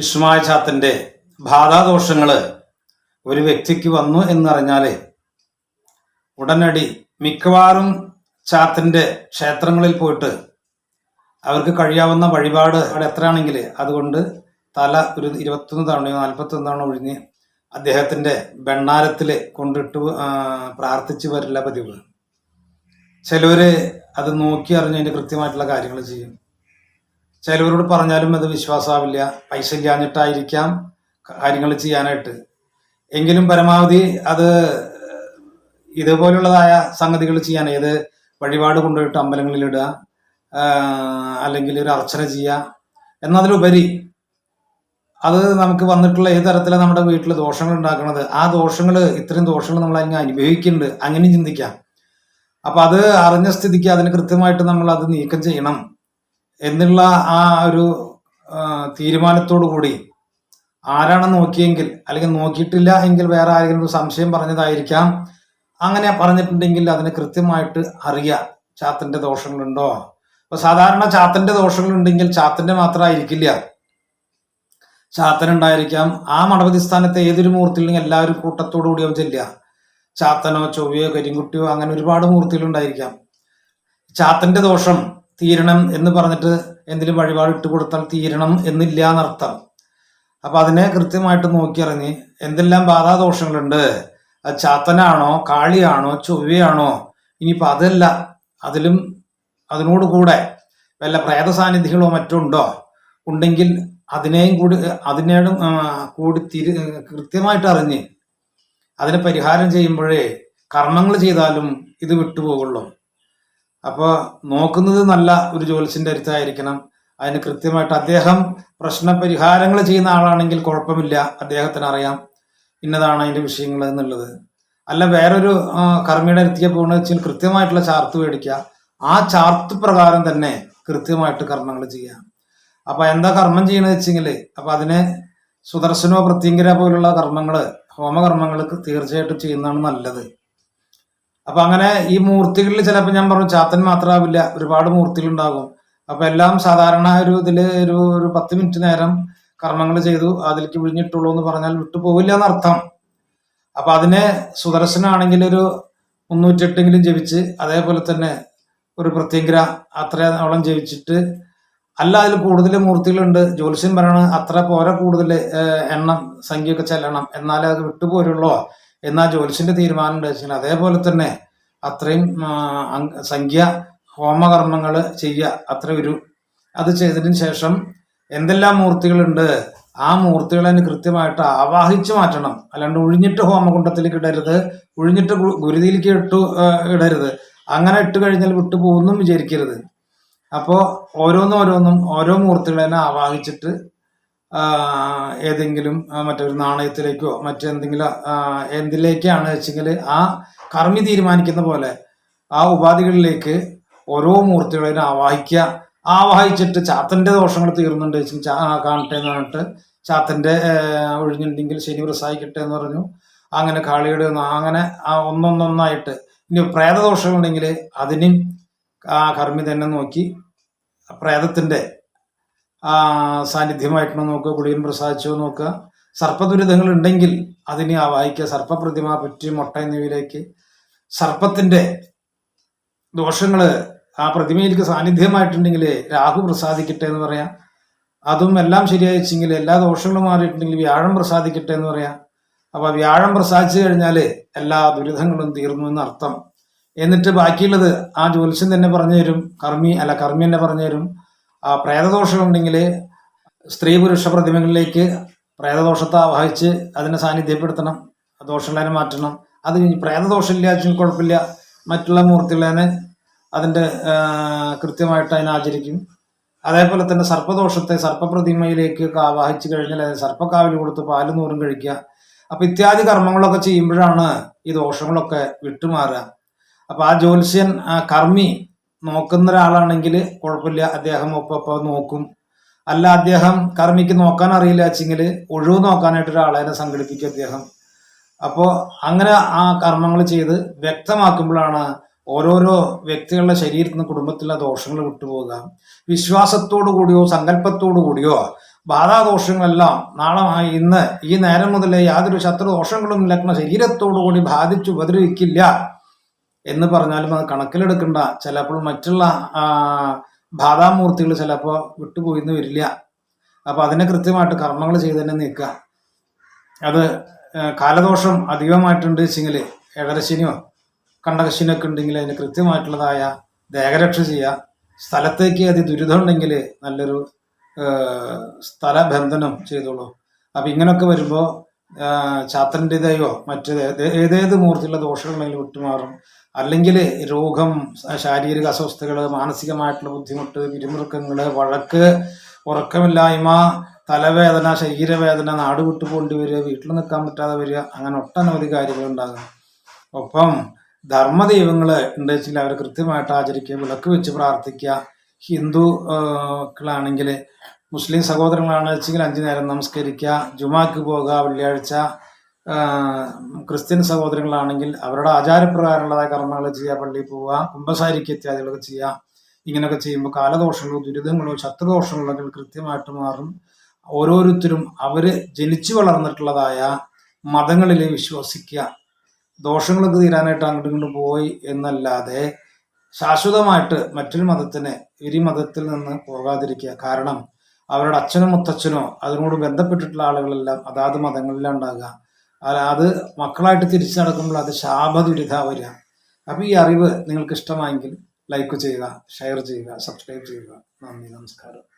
വിഷ്ണുമായ ചാത്തന്റെ ബാധാദോഷങ്ങൾ ഒരു വ്യക്തിക്ക് വന്നു എന്നറിഞ്ഞാൽ ഉടനടി മിക്കവാറും ചാത്തന്റെ ക്ഷേത്രങ്ങളിൽ പോയിട്ട് അവർക്ക് കഴിയാവുന്ന വഴിപാട് അവിടെ എത്രയാണെങ്കിൽ അതുകൊണ്ട് തല ഒരു ഇരുപത്തൊന്ന് തവണയോ നാൽപ്പത്തൊന്ന് തവണ ഒഴിഞ്ഞ് അദ്ദേഹത്തിന്റെ ബെണ്ണാരത്തിൽ കൊണ്ടിട്ട് പ്രാർത്ഥിച്ചു വരില്ല പതിവ്. ചിലവര് അത് നോക്കി അറിഞ്ഞ് കൃത്യമായിട്ടുള്ള കാര്യങ്ങൾ ചെയ്യും. ചിലവരോട് പറഞ്ഞാലും അത് വിശ്വാസമാവില്ല. പൈസ ഇല്ലാഞ്ഞിട്ടായിരിക്കാം കാര്യങ്ങൾ ചെയ്യാനായിട്ട്. എങ്കിലും പരമാവധി അത് ഇതുപോലുള്ളതായ സംഗതികൾ ചെയ്യാൻ ഏത് വഴിപാട് കൊണ്ടുപോയിട്ട് ആ, അല്ലെങ്കിൽ ഒരു അർച്ചന ചെയ്യുക എന്നതിലുപരി അത് നമുക്ക് വന്നിട്ടുള്ള ഏത് തരത്തിലാണ് നമ്മുടെ വീട്ടിൽ ദോഷങ്ങൾ ഉണ്ടാക്കുന്നത് ആ ദോഷങ്ങൾ ഇത്രയും ദോഷങ്ങൾ നമ്മൾ അതിനെ അനുഭവിക്കുന്നുണ്ട്. അങ്ങനെ ചിന്തിക്കാം. അപ്പൊ അത് അറിഞ്ഞ സ്ഥിതിക്ക് അതിന് കൃത്യമായിട്ട് നമ്മൾ അത് നീക്കം ചെയ്യണം. എന്നുള്ള ആ ഒരു തീരുമാനത്തോടു കൂടി ആരാണ് നോക്കിയെങ്കിൽ അല്ലെങ്കിൽ നോക്കിയിട്ടില്ല എങ്കിൽ വേറെ ആരെങ്കിലും സംശയം പറഞ്ഞതായിരിക്കാം. അങ്ങനെ പറഞ്ഞിട്ടുണ്ടെങ്കിൽ അതിന് കൃത്യമായിട്ട് അറിയാം ചാത്തന്റെ ദോഷങ്ങളുണ്ടോ? അപ്പൊ സാധാരണ ചാത്തന്റെ ദോഷങ്ങളുണ്ടെങ്കിൽ ചാത്തന്റെ മാത്രമായിരിക്കില്ല. ചാത്തനുണ്ടായിരിക്കാം. ആ മണപതി സ്ഥാനത്ത് ഏതൊരു മൂർത്തിയിലും എല്ലാവരും കൂട്ടത്തോടു കൂടി അവൻ ചെല്ലുക ചാത്തനോ ചൊവ്വയോ കരിങ്കുട്ടിയോ അങ്ങനെ ഒരുപാട് മൂർത്തികളുണ്ടായിരിക്കാം. ചാത്തന്റെ ദോഷം തീരണം എന്ന് പറഞ്ഞിട്ട് എന്തെങ്കിലും വഴിപാട് ഇട്ട് കൊടുത്താൽ തീരണം എന്നില്ല എന്നർത്ഥം. അപ്പൊ അതിനെ കൃത്യമായിട്ട് നോക്കിയിറങ്ങി എന്തെല്ലാം ബാധാദോഷങ്ങളുണ്ട്? അത് ചാത്തനാണോ കാളിയാണോ ചൊവ്വയാണോ? ഇനിയിപ്പൊ അതല്ല. അതിലും അതിനോട് കൂടെ വല്ല പ്രേത സാന്നിധ്യങ്ങളോ മറ്റോ ഉണ്ടോ ഉണ്ടെങ്കിൽ അതിനെയും കൂടി അതിനേടും കൂടി തിരി കൃത്യമായിട്ട് അറിഞ്ഞ് അതിനെ പരിഹാരം ചെയ്യുമ്പോഴേ കർമ്മങ്ങൾ ചെയ്താലും ഇത് വിട്ടുപോകുള്ളൂ. അപ്പോൾ നോക്കുന്നത് നല്ല ഒരു ജോലിസിന്റെ അടുത്തായിരിക്കണം. അതിന് കൃത്യമായിട്ട് അദ്ദേഹം പ്രശ്ന പരിഹാരങ്ങൾ ചെയ്യുന്ന ആളാണെങ്കിൽ കുഴപ്പമില്ല. അദ്ദേഹത്തിന് അറിയാം ഇന്നതാണ് അതിന്റെ വിഷയങ്ങൾ എന്നുള്ളത്. അല്ല വേറൊരു കർമ്മിയുടെ അടുത്തേക്ക് പോകുന്നത് വെച്ചാൽ കൃത്യമായിട്ടുള്ള ചാർത്ത് മേടിക്കുക. ആ ചാർത്ത് പ്രകാരം തന്നെ കൃത്യമായിട്ട് കർമ്മങ്ങൾ ചെയ്യാം അപ്പൊ എന്താ കർമ്മം ചെയ്യണമെന്ന് വെച്ചെങ്കിൽ അപ്പൊ അതിന് സുദർശനോ പ്രത്യങ്കര പോലുള്ള കർമ്മങ്ങൾ ഹോമകർമ്മങ്ങൾ തീർച്ചയായിട്ടും ചെയ്യുന്നതാണ് നല്ലത്. അപ്പൊ അങ്ങനെ ഈ മൂർത്തികളിൽ ചിലപ്പോൾ ഞാൻ പറഞ്ഞു ചാത്തൻ മാത്രമാവില്ല ഒരുപാട് മൂർത്തികൾ ഉണ്ടാകും അപ്പൊ എല്ലാം സാധാരണ ഒരു ഇതിൽ ഒരു ഒരു പത്ത് മിനിറ്റ് നേരം കർമ്മങ്ങൾ ചെയ്തു അതിലേക്ക് വിഴിഞ്ഞിട്ടുള്ളൂ എന്ന് പറഞ്ഞാൽ വിട്ടുപോകില്ല എന്നർത്ഥം. അപ്പൊ അതിനെ സുദർശനാണെങ്കിൽ ഒരു മുന്നൂറ്റെട്ടെങ്കിലും ജപിച്ച് അതേപോലെ തന്നെ ഒരു പ്രത്യങ്കര അത്രയോളം ജപിച്ചിട്ട് അല്ല അതിൽ കൂടുതൽ മൂർത്തികളുണ്ട്. ജ്യോത്സ്യം പറയണ അത്ര പോരാ കൂടുതൽ എണ്ണം സംഖ്യയൊക്കെ ചെല്ലണം. എന്നാലേ അത് വിട്ടുപോരുള്ളൂ എന്നാ ജോലിസിന്റെ തീരുമാനം വെച്ചാൽ അതേപോലെ തന്നെ അത്രയും സംഖ്യ ഹോമകർമ്മങ്ങൾ ചെയ്യുക അത്ര ഒരു അത് ചെയ്തതിന് ശേഷം എന്തെല്ലാം മൂർത്തികളുണ്ട് ആ മൂർത്തികളെ കൃത്യമായിട്ട് ആവാഹിച്ചു മാറ്റണം. അല്ലാണ്ട് ഒഴിഞ്ഞിട്ട് ഹോമകുണ്ടത്തിലേക്ക് ഇടരുത് ഒഴിഞ്ഞിട്ട് ഗുരുതിയിലേക്ക് ഇട്ടു ഇടരുത്. അങ്ങനെ ഇട്ട് കഴിഞ്ഞാൽ വിട്ടുപോകുന്നും വിചാരിക്കരുത്. അപ്പോൾ ഓരോന്നും ഓരോന്നും ഓരോ മൂർത്തികളെ ആവാഹിച്ചിട്ട് ഏതെങ്കിലും മറ്റൊരു നാണയത്തിലേക്കോ മറ്റെന്തെങ്കിലും എന്തിലേക്കാണ് വെച്ചെങ്കിൽ ആ കർമ്മി തീരുമാനിക്കുന്ന പോലെ ആ ഉപാധികളിലേക്ക് ഓരോ മൂർത്തികളെയും ആവാഹിക്കുക. ആവാഹിച്ചിട്ട് ചാത്തന്റെ ദോഷങ്ങൾ തീർന്നുണ്ട് കാണട്ടെ എന്ന് പറഞ്ഞിട്ട് ചാത്തന്റെ ഒഴിഞ്ഞിട്ടുണ്ടെങ്കിൽ ശനി പ്രസാദിക്കട്ടെ എന്ന് പറഞ്ഞു. അങ്ങനെ കാളിയുടെ അങ്ങനെ ഒന്നൊന്നൊന്നായിട്ട് ഇനി പ്രേതദോഷങ്ങളുണ്ടെങ്കിൽ അതിനും ആ കർമ്മി തന്നെ നോക്കി. പ്രേതത്തിന്റെ സാന്നിധ്യമായിട്ടാണോ നോക്കുക കുടിയൻ പ്രസാദിച്ചോ നോക്കുക. സർപ്പദുരിതങ്ങൾ ഉണ്ടെങ്കിൽ അതിനെ ആവാഹിക്കുക സർപ്പപ്രതിമ പറ്റി മുട്ട എന്നിവയിലേക്ക് സർപ്പത്തിന്റെ ദോഷങ്ങൾ ആ പ്രതിമയിലേക്ക് സാന്നിധ്യമായിട്ടുണ്ടെങ്കിൽ രാഹു പ്രസാദിക്കട്ടെ എന്ന് പറയാം. അതും എല്ലാം ശരിയായിച്ചെങ്കിൽ എല്ലാ ദോഷങ്ങളും മാറിയിട്ടുണ്ടെങ്കിൽ വ്യാഴം പ്രസാദിക്കട്ടെ എന്ന് പറയാം. അപ്പൊ വ്യാഴം പ്രസാദിച്ചു കഴിഞ്ഞാൽ എല്ലാ ദുരിതങ്ങളും തീർന്നു എന്ന് അർത്ഥം എന്നിട്ട് ബാക്കിയുള്ളത് ആ ജ്യോത്സ്യം തന്നെ പറഞ്ഞു തരും കർമ്മി അല്ല കർമ്മി തന്നെ പറഞ്ഞു തരും ആ പ്രേതദോഷം ഉണ്ടെങ്കിൽ സ്ത്രീ പുരുഷ പ്രതിമകളിലേക്ക് പ്രേതദോഷത്തെ ആവാഹിച്ച് അതിനെ സാന്നിധ്യപ്പെടുത്തണം. ദോഷങ്ങളെ മാറ്റണം. അത് കഴിഞ്ഞ് പ്രേതദോഷം ഇല്ല വെച്ചാൽ കുഴപ്പമില്ല. മറ്റുള്ള മൂർത്തികളെ അതിന്റെ കൃത്യമായിട്ട് അതിനെ ആചരിക്കും. അതേപോലെ തന്നെ സർപ്പദോഷത്തെ സർപ്പപ്രതിമയിലേക്ക് ആവാഹിച്ച് കഴിഞ്ഞാൽ അതിന് സർപ്പക്കാവിൽ കൊടുത്ത് പാൽ നൂറും കഴിക്കുക. അപ്പം ഇത്യാദി കർമ്മങ്ങളൊക്കെ ചെയ്യുമ്പോഴാണ് ഈ ദോഷങ്ങളൊക്കെ വിട്ടുമാറുക. അപ്പം ആ ജ്യോത്സ്യൻ ആ കർമ്മി നോക്കുന്ന ഒരാളാണെങ്കിൽ കുഴപ്പമില്ല. അദ്ദേഹം ഒപ്പം നോക്കും. അല്ല അദ്ദേഹം കർമ്മിക്ക് നോക്കാൻ അറിയില്ല വെച്ചെങ്കിൽ ഒഴിവ് നോക്കാനായിട്ട് ഒരാളെ സംഘടിപ്പിക്കും അദ്ദേഹം. അപ്പോൾ അങ്ങനെ ആ കർമ്മങ്ങൾ ചെയ്ത് വ്യക്തമാക്കുമ്പോഴാണ് ഓരോരോ വ്യക്തികളുടെ ശരീരത്തിൽ നിന്ന് കുടുംബത്തിലെ ദോഷങ്ങൾ വിട്ടുപോകുക വിശ്വാസത്തോടു കൂടിയോ സങ്കല്പത്തോടു കൂടിയോ ബാധാദോഷങ്ങളെല്ലാം നാളെ ഇന്ന് ഈ നേരം മുതലേ യാതൊരു ശത്രുദോഷങ്ങളും ലഗ്ന ശരീരത്തോടുകൂടി ബാധിച്ചു ഉപദ്രവിക്കില്ല. എന്ന് പറഞ്ഞാലും അത് കണക്കിലെടുക്കണ്ട. ചിലപ്പോൾ മറ്റുള്ള ബാധാമൂർത്തികൾ ചിലപ്പോൾ വിട്ടുപോയിന്ന് വരില്ല. അപ്പൊ അതിനെ കൃത്യമായിട്ട് കർമ്മങ്ങൾ ചെയ്ത് തന്നെ നീക്കുക. അത് കാലദോഷം അധികമായിട്ടുണ്ട് വെച്ചെങ്കിൽ ഏഴരശനിയോ കണ്ടകശനിയോ ഒക്കെ ഉണ്ടെങ്കിൽ അതിന് കൃത്യമായിട്ടുള്ളതായ ദേഹരക്ഷ ചെയ്യുക. സ്ഥലത്തേക്ക് അതി ദുരിതം ഉണ്ടെങ്കിൽ നല്ലൊരു സ്ഥലബന്ധനം ചെയ്തോളൂ. അപ്പൊ ഇങ്ങനെയൊക്കെ വരുമ്പോൾ ചാത്തന്റെതയോ മറ്റേത് ഏത് ഏതേത് മൂർത്തിയുള്ള ദോഷങ്ങളുണ്ടെങ്കിലും വിട്ടുമാറും. അല്ലെങ്കിൽ രോഗം ശാരീരിക അസ്വസ്ഥകൾ മാനസികമായിട്ടുള്ള ബുദ്ധിമുട്ട് പിരിമുറുക്കങ്ങൾ വഴക്ക് ഉറക്കമില്ലായ്മ തലവേദന ശരീരവേദന നാട് വിട്ടു പോണ്ടി വരിക വീട്ടിൽ നിൽക്കാൻ പറ്റാതെ വരിക അങ്ങനെ ഒട്ടനവധി കാര്യങ്ങൾ ഉണ്ടാകും. ഒപ്പം ധർമ്മദൈവങ്ങൾ ഉണ്ട് വെച്ചാൽ അവർ കൃത്യമായിട്ട് ആചരിക്കുക വിളക്ക് വെച്ച് പ്രാർത്ഥിക്കുക. ഹിന്ദുക്കളാണെങ്കിൽ മുസ്ലിം സഹോദരങ്ങളാണെന്ന് വെച്ചെങ്കിൽ അഞ്ചു നേരം നമസ്കരിക്കുക ജുമാക്ക് പോകുക വെള്ളിയാഴ്ച ക്രിസ്ത്യൻ സഹോദരങ്ങളാണെങ്കിൽ അവരുടെ ആചാരപ്രകാരമുള്ളതായ കർമ്മങ്ങൾ ചെയ്യുക പള്ളിയിൽ പോവുക കുംഭസാരിക്ക് ഇത്യാദികളൊക്കെ ചെയ്യുക ഇങ്ങനെയൊക്കെ ചെയ്യുമ്പോൾ കാലദോഷങ്ങളോ ദുരിതങ്ങളോ ശത്രുദോഷങ്ങളോ ഒക്കെ കൃത്യമായിട്ട് മാറും. ഓരോരുത്തരും അവർ ജനിച്ചു വളർന്നിട്ടുള്ളതായ മതങ്ങളിൽ വിശ്വസിക്കുക. ദോഷങ്ങളൊക്കെ തീരാനായിട്ട് അങ്ങോട്ട് ഇങ്ങോട്ട് പോയി എന്നല്ലാതെ ശാശ്വതമായിട്ട് മറ്റൊരു മതത്തിന് ഇരി മതത്തിൽ നിന്ന് പോകാതിരിക്കുക. കാരണം അവരുടെ അച്ഛനും മുത്തച്ഛനോ അതിനോട് ബന്ധപ്പെട്ടിട്ടുള്ള ആളുകളെല്ലാം അതാത് മതങ്ങളിലാണ് ഉണ്ടാകുക. അ- അത് മക്കളായിട്ട് തിരിച്ചു നടക്കുമ്പോൾ അത് ശാപദുരിത വരിക. അപ്പൊ ഈ അറിവ് നിങ്ങൾക്ക് ഇഷ്ടമായെങ്കിൽ ലൈക്ക് ചെയ്യുക ഷെയർ ചെയ്യുക സബ്സ്ക്രൈബ് ചെയ്യുക. നന്ദി നമസ്കാരം.